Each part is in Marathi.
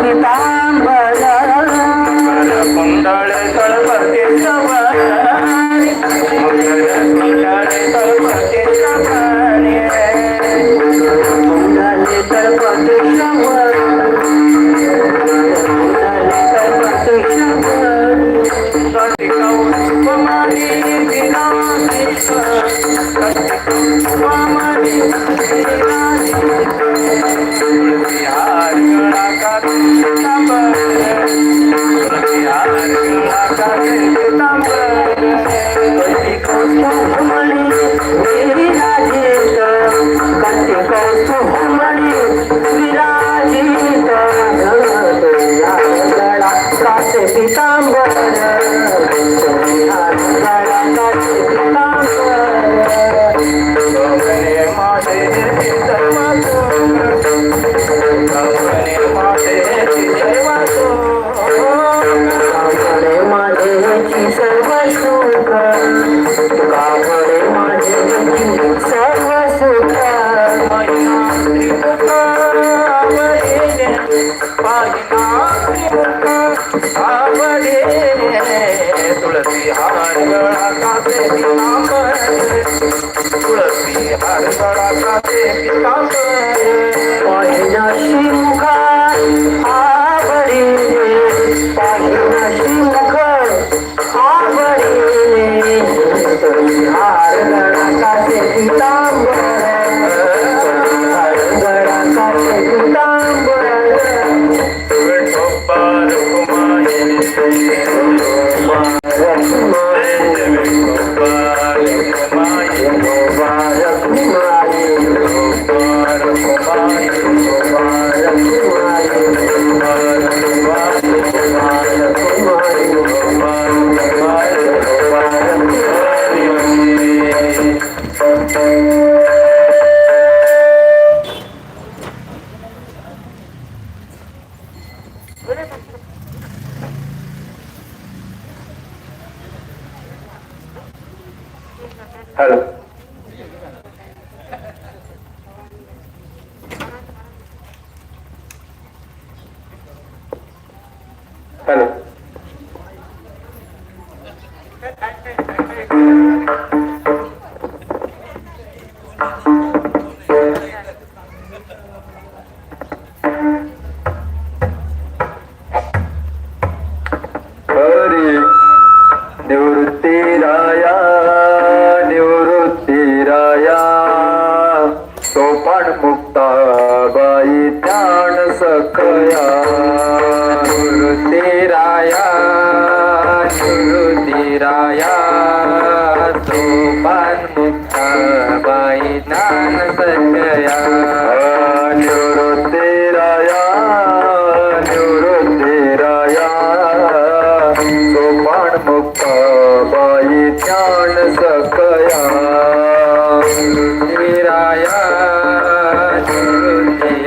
Kita Mississippi somewhere. Bye. Bye. Bye. Bye.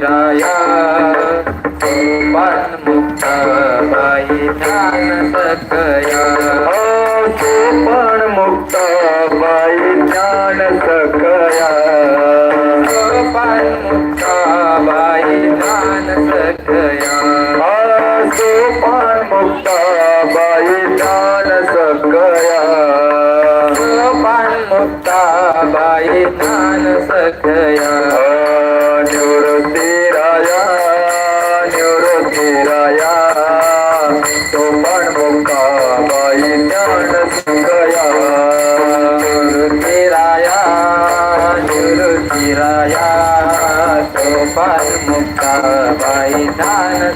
फिराया बाई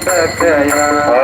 Yeah, yeah.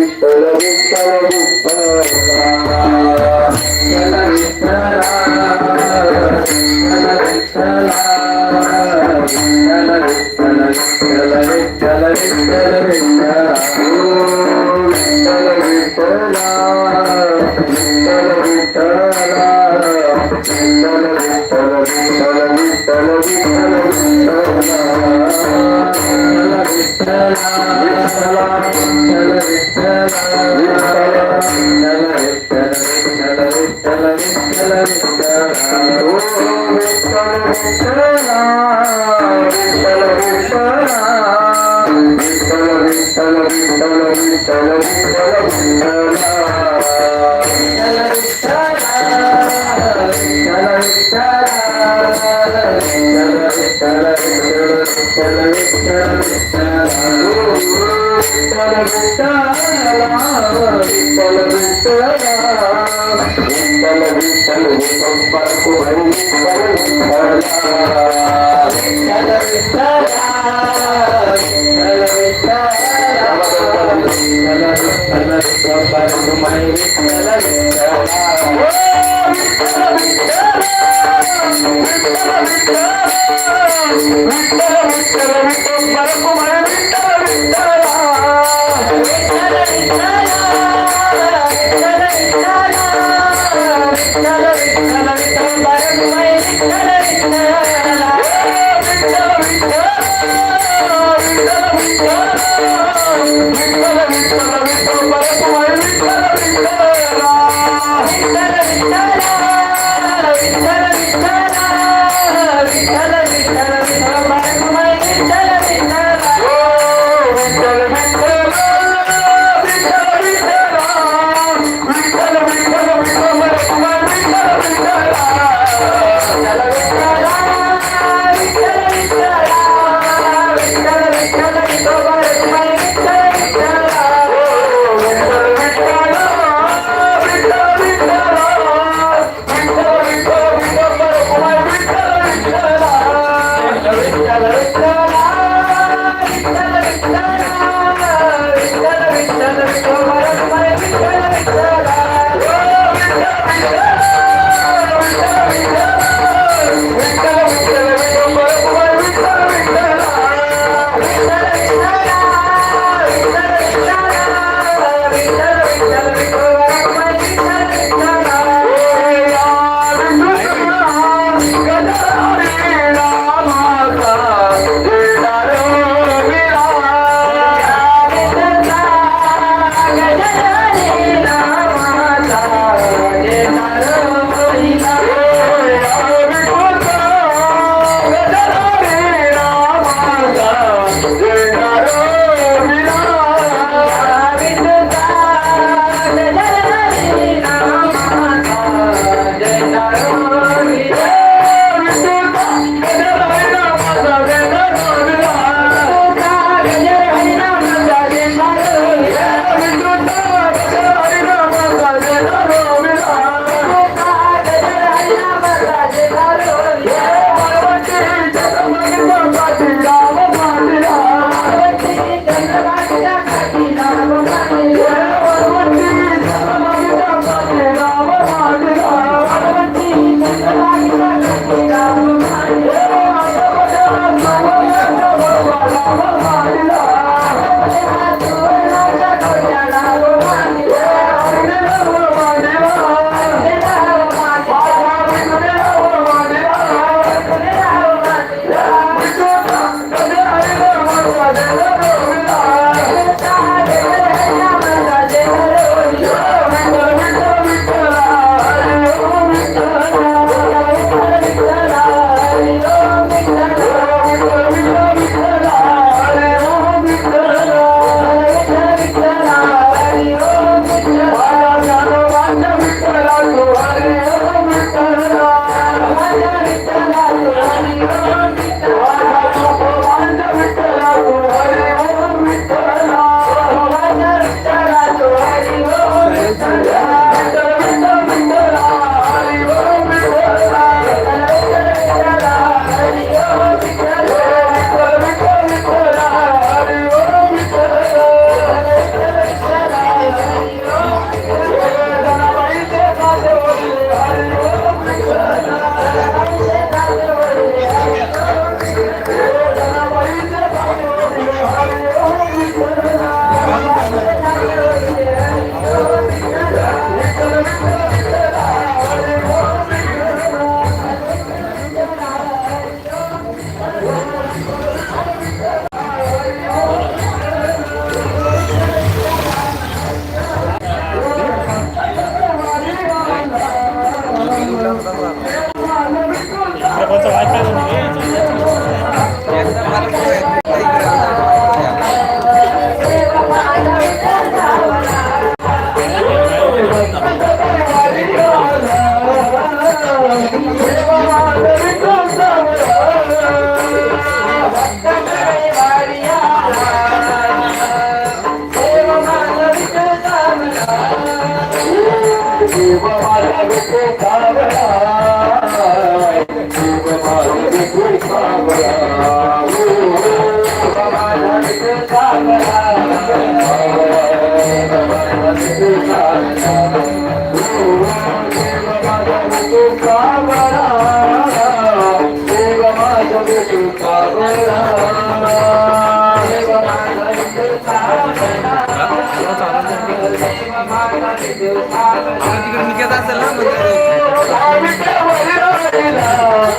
तिकडे निघत असेल ना म्हणजे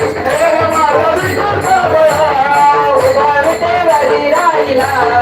Thank you.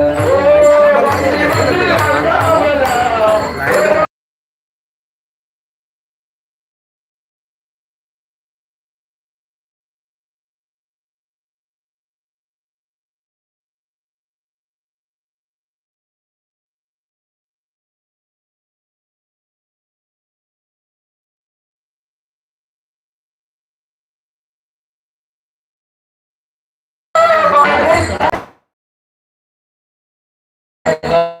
Bye.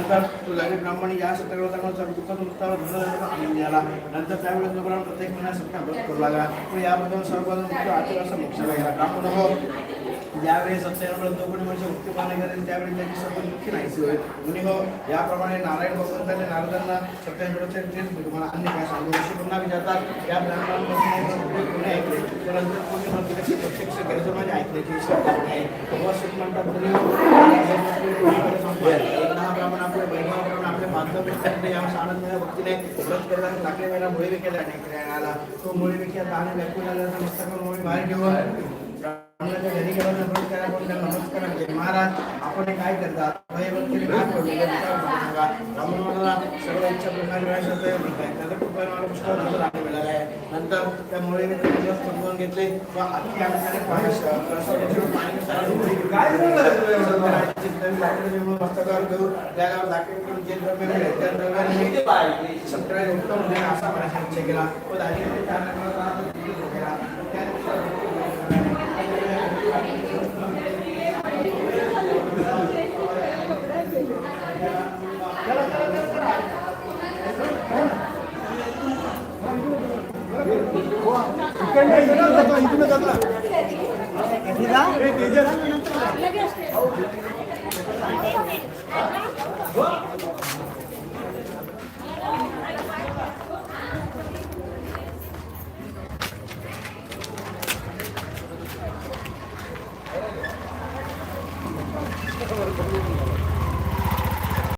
नंतर तुझ्याकडे ब्राह्मण या सत्याग्रहाचा दुःख आनंद झाला नंतर त्यावेळेस जो ब्राह्मण प्रत्येक महिन्यात सत्याग्रह करू लागला पण याबद्दल सर्व आठ आचरणाचा मोक्ष गेला ब्राह्मण हो ज्यावेळी सत्याग्रह जो म्हणजे मुक्ती पाहणे करेल त्यावेळी त्याची सर्व मुख्य नाहीसी होईल मुनी हो याप्रमाणे नारायण भगवंताने नारदांना सत्याग्रहाचे तेच तुम्हाला अन्य काय सांगू अशी पुन्हा विचारतात या ब्राह्मणांमध्ये पुणे ऐकले परंतु कोणी म्हणते त्याची प्रत्यक्ष गरजेमध्ये ऐकण्याची शक्यता आहे भगवत म्हणतात मुनी हो, एक लहान ब्राह्मण आपले वैभव करून आपले बांधव या भक्तीने व्रत केला टाकले तो व्यापून मस्तकावर बाहेर घेऊन ब्राह्मणाच्या घरी गेला नमस्कार नमस्कार महाराज आपण हे काय करतात हे काय पडलेलं सर्व इच्छा प्रकारे वेळेस होते, ठीक मला पुष्कळ लागले आहे. नंतर त्या घेतली. मस्तकावर घेऊन त्या गावात दाखल करून? जे द्रव्य मिळेल त्या द्रव्याने असा केला.